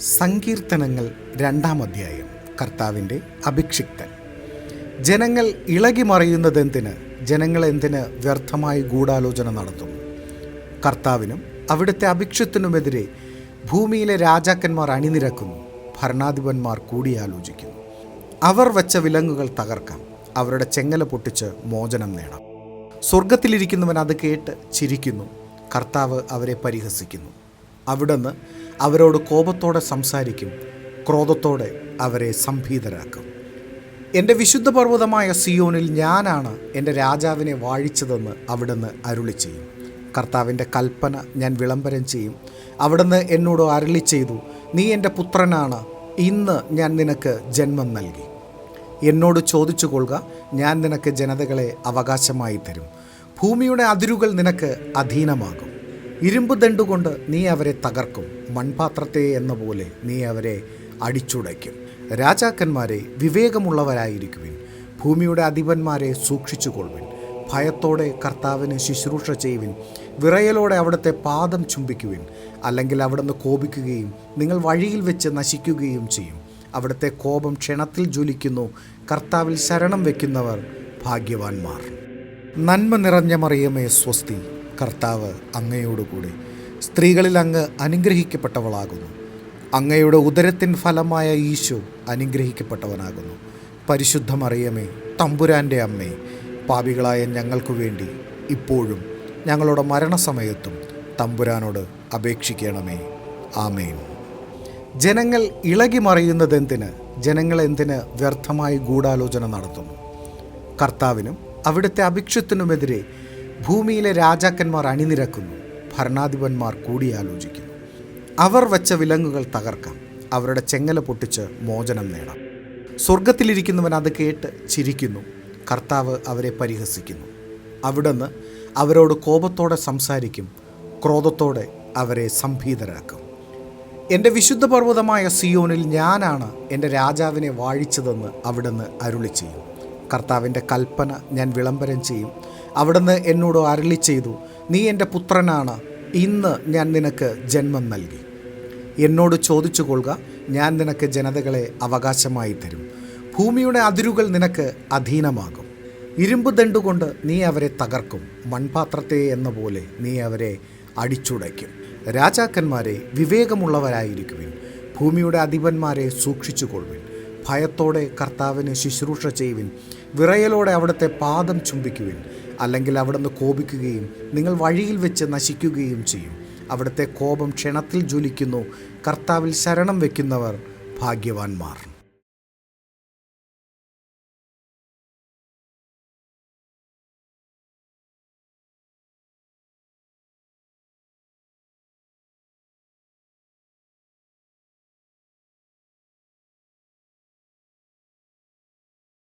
സങ്കീർത്തനങ്ങൾ രണ്ടാം അധ്യായം. കർത്താവിന്റെ അഭിക്ഷിക്തൻ. ജനങ്ങൾ ഇളകി മറിയുന്നതെന്തിന്? ജനങ്ങൾ എന്തിന് വ്യർത്ഥമായി ഗൂഢാലോചന നടത്തും? കർത്താവിനും അവിടുത്തെ അഭിക്ഷത്തിനുമെതിരെ ഭൂമിയിലെ രാജാക്കന്മാർ അണിനിരക്കുന്നു. ഭരണാധിപന്മാർ കൂടിയാലോചിക്കുന്നു. അവർ വച്ച വിലങ്ങുകൾ തകർക്കാം. അവരുടെ ചെങ്ങല പൊട്ടിച്ച് മോചനം നേടാം. സ്വർഗത്തിലിരിക്കുന്നവൻ അത് കേട്ട് ചിരിക്കുന്നു. കർത്താവ് അവരെ പരിഹസിക്കുന്നു. അവിടുന്ന് അവരോട് കോപത്തോടെ സംസാരിക്കും ക്രോധത്തോടെ അവരെ സംഭീതരാക്കും. എന്റെ വിശുദ്ധ പർവതമായ സിയോനിൽ ഞാനാണ് എന്റെ രാജാവിനെ വാഴിച്ചതെന്ന് അവിടുന്ന് അരുളി ചെയ്യും. കർത്താവിന്റെ കൽപ്പന ഞാൻ വിളംബരം ചെയ്യും. അവിടുന്ന് എന്നോട് അരുളി ചെയ്തു നീ എന്റെ പുത്രനാണ് ഇന്ന് ഞാൻ നിനക്ക് ജന്മം നൽകി. എന്നോട് ചോദിച്ചു കൊള്ളുക ഞാൻ നിനക്ക് ജനതകളെ അവകാശമായി തരും. ഭൂമിയുടെ അതിരുകൾ നിനക്ക് അധീനമാകും. ഇരുമ്പ് ദണ്ടുകൊണ്ട് നീ അവരെ തകർക്കും. മൺപാത്രത്തെ എന്ന പോലെ നീ അവരെ അടിച്ചുടയ്ക്കും. രാജാക്കന്മാരെ വിവേകമുള്ളവരായിരിക്കുവിൻ. ഭൂമിയുടെ അധിപന്മാരെ സൂക്ഷിച്ചുകൊള്ളുവിൻ. ഭയത്തോടെ കർത്താവിന് ശുശ്രൂഷ ചെയ്യുവിൻ. വിറയലോടെ അവിടുത്തെ പാദം ചുംബിക്കുവിൻ. അല്ലെങ്കിൽ അവിടുന്ന് കോപിക്കുകയും നിങ്ങൾ വഴിയിൽ വെച്ച് നശിക്കുകയും ചെയ്യും. അവിടുത്തെ കോപം ക്ഷണത്തിൽ ജ്വലിക്കുന്നു. കർത്താവിൽ ശരണം വയ്ക്കുന്നവർ ഭാഗ്യവാന്മാർ. നന്മ നിറഞ്ഞ മറിയമേ സ്വസ്തി. കർത്താവ് അങ്ങയോടുകൂടി സ്ത്രീകളിൽ അങ്ങ് അനുഗ്രഹിക്കപ്പെട്ടവളാകുന്നു. അങ്ങയുടെ ഉദരത്തിൻ ഫലമായ ഈശോ അനുഗ്രഹിക്കപ്പെട്ടവനാകുന്നു. പരിശുദ്ധ മറിയമേ തമ്പുരാന്റെ അമ്മേ പാപികളായ ഞങ്ങൾക്കു വേണ്ടി ഇപ്പോഴും ഞങ്ങളുടെ മരണസമയത്തും തമ്പുരാനോട് അപേക്ഷിക്കണമേ. ആമേൻ. ജനങ്ങൾ ഇളകി മറിയുന്നതെന്തിന്? ജനങ്ങൾ എന്തിന് വ്യർത്ഥമായി ഗൂഢാലോചന നടത്തുന്നു? കർത്താവിനും അവിടുത്തെ അഭിക്ഷത്തിനുമെതിരെ ഭൂമിയിലെ രാജാക്കന്മാർ അണിനിരക്കുന്നു. ഭരണാധിപന്മാർ കൂടിയാലോചിക്കുന്നു. അവർ വച്ച വിലങ്ങുകൾ തകർക്കാം. അവരുടെ ചെങ്ങല പൊട്ടിച്ച് മോചനം നേടാം. സ്വർഗത്തിലിരിക്കുന്നവൻ അത് കേട്ട് ചിരിക്കുന്നു. കർത്താവ് അവരെ പരിഹസിക്കുന്നു. അവിടുന്ന് അവരോട് കോപത്തോടെ സംസാരിക്കും. ക്രോധത്തോടെ അവരെ സംഭീതരാക്കും. എന്റെ വിശുദ്ധ പർവതമായ സിയോനിൽ ഞാനാണ് എന്റെ രാജാവിനെ വാഴിച്ചതെന്ന് അവിടുന്ന് അരുളി ചെയ്യും കർത്താവിന്റെ കൽപ്പന ഞാൻ വിളംബരം ചെയ്യും. അവിടുന്ന് എന്നോട് അരളി ചെയ്തു നീ എന്റെ പുത്രനാണ് ഇന്ന് ഞാൻ നിനക്ക് ജന്മം നൽകി. എന്നോട് ചോദിച്ചു കൊള്ളുക ഞാൻ നിനക്ക് ജനതകളെ അവകാശമായി തരും. ഭൂമിയുടെ അതിരുകൾ നിനക്ക് അധീനമാകും. ഇരുമ്പ് ദണ്ടുകൊണ്ട് നീ അവരെ തകർക്കും മൺപാത്രത്തെ എന്ന പോലെ നീ അവരെ അടിച്ചുടയ്ക്കും. രാജാക്കന്മാരെ വിവേകമുള്ളവരായിരിക്കുവിൻ ഭൂമിയുടെ അധിപന്മാരെ സൂക്ഷിച്ചു കൊള്ളുവിൻ ഭയത്തോടെ കർത്താവിന് ശുശ്രൂഷ ചെയ്യുവിൻ വിറയലോടെ അവിടുത്തെ പാദം ചുംബിക്കുവിൻ. അല്ലെങ്കിൽ അവിടുന്ന് കോപിക്കുകയും നിങ്ങൾ വഴിയിൽ വെച്ച് നശിക്കുകയും ചെയ്യും. അവിടുത്തെ കോപം ക്ഷണത്തിൽ ജ്വലിക്കുന്നു. കർത്താവിൽ ശരണം വയ്ക്കുന്നവർ ഭാഗ്യവാന്മാർ.